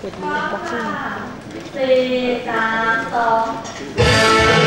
เปิดมีบ็อกซิ่งสี่สามสอง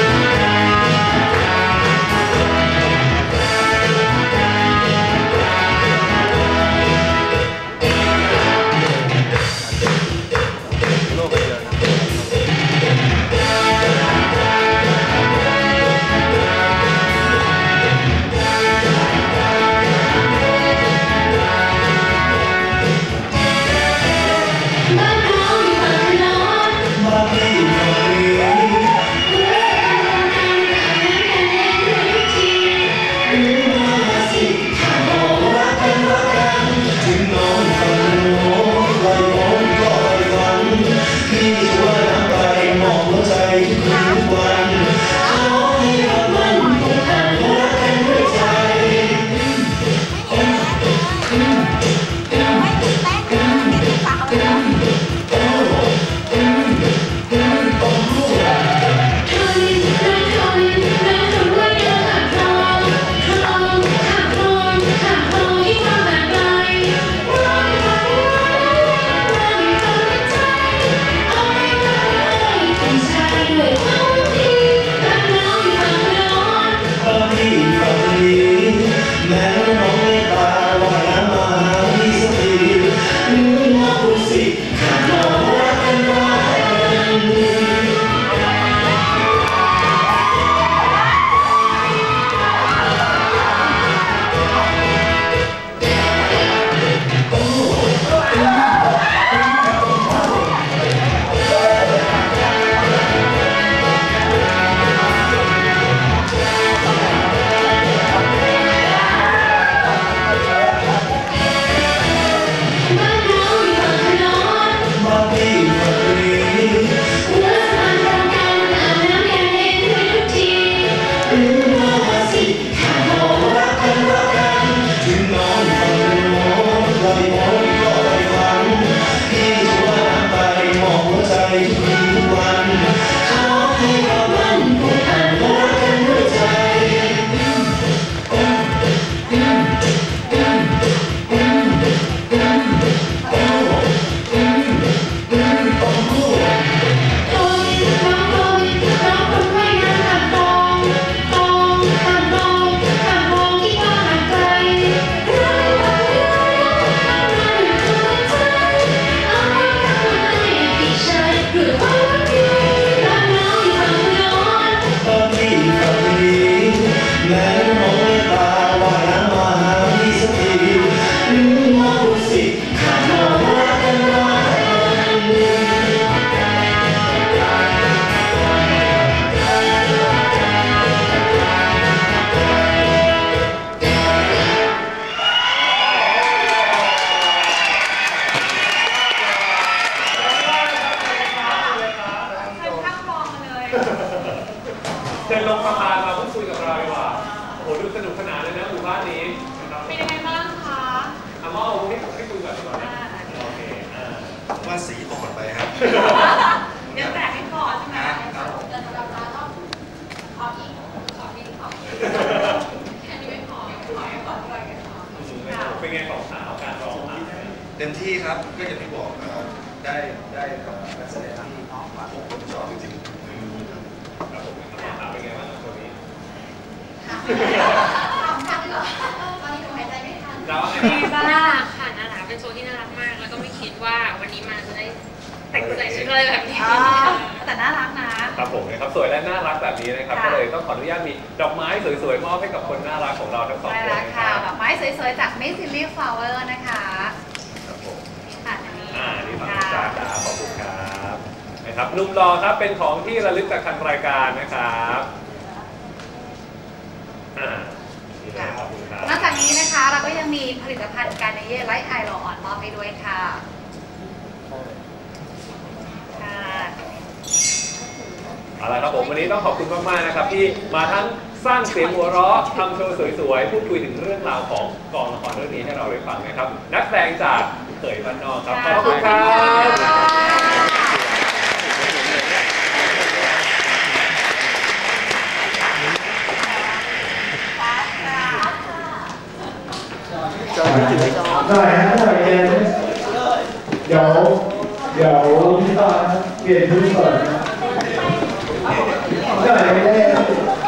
ลงสะพานมาพูดคุยกับเราดีกว่าโอ้โหดูสนุกสนานเลยนะหมู่บ้านนี้นะครับเป็นยังไงบ้างคะอาม่าเอาให้ให้คุยก่อนดีกว่านะโอเคอ่าว่าสีอ่อนไปครับเดี๋ยวแตกให้ก่อนใช่ไหมครับเดินสำหรับร้านต้องขออีกขออีกขออีกแค่นี้ไม่พอขอให้ก่อนด้วยกันขอเป็นไงของสาวการร้องอะเต็มที่ครับก็อย่างที่บอกเอ่อได้ได้กับนักแสดงที่ผมผมชอบจริงๆครับ ครับผมสาวเป็นไงบ้างกับตัวนี้ ถามทันเหรอตอนนี้หนูหายใจไม่ทันเราว่าไงน่าบ้างรักค่ะน่ารักเป็นโชว์ที่น่ารักมาก แล้วก็ไม่คิดว่าวันนี้มาจะได้แต่งใส่ชุดอะไรแบบนี้ แต่น่ารักนะ ครับผมนะครับสวยและน่ารักแบบนี้นะครับค่ะก็เลยต้องขออนุญาตมีดอกไม้สวยๆมอบให้กับคนน่ารักของเราทั้งสองได้คนแล้วนะคค่ะรับดอกไม้สวยๆจาก Miss Lily Flower นะคะครับผมค่ะอันนี้อ่านี่ฝั่งจ้าครับขอบคุณครับนะครับหนุ่มรอครับเป็นของที่ระลึกจากทางรายการนะครับอ่านี่เลยขอบคุณครับ นอกจากนี้นะคะเราก็ยังมีผลิ ตภัณฑ์การเนเย่ไลท์ไอโรออนมอบให้ด้วยค่ะค่ะเอาละครับผมวันนี้ต้องขอบคุณมากๆนะครับที่มาทั้งสร้างเสียงหัวเราะทำโชว์สวยๆ พูดคุยถึงเรื่องราวของกองละครเรื่องนี้ให้เราได้ฟังนะครับ นักแสดงจากเขยบ้านนอกครับ ขอบคุณครับ จอยไม่ถึงจอได้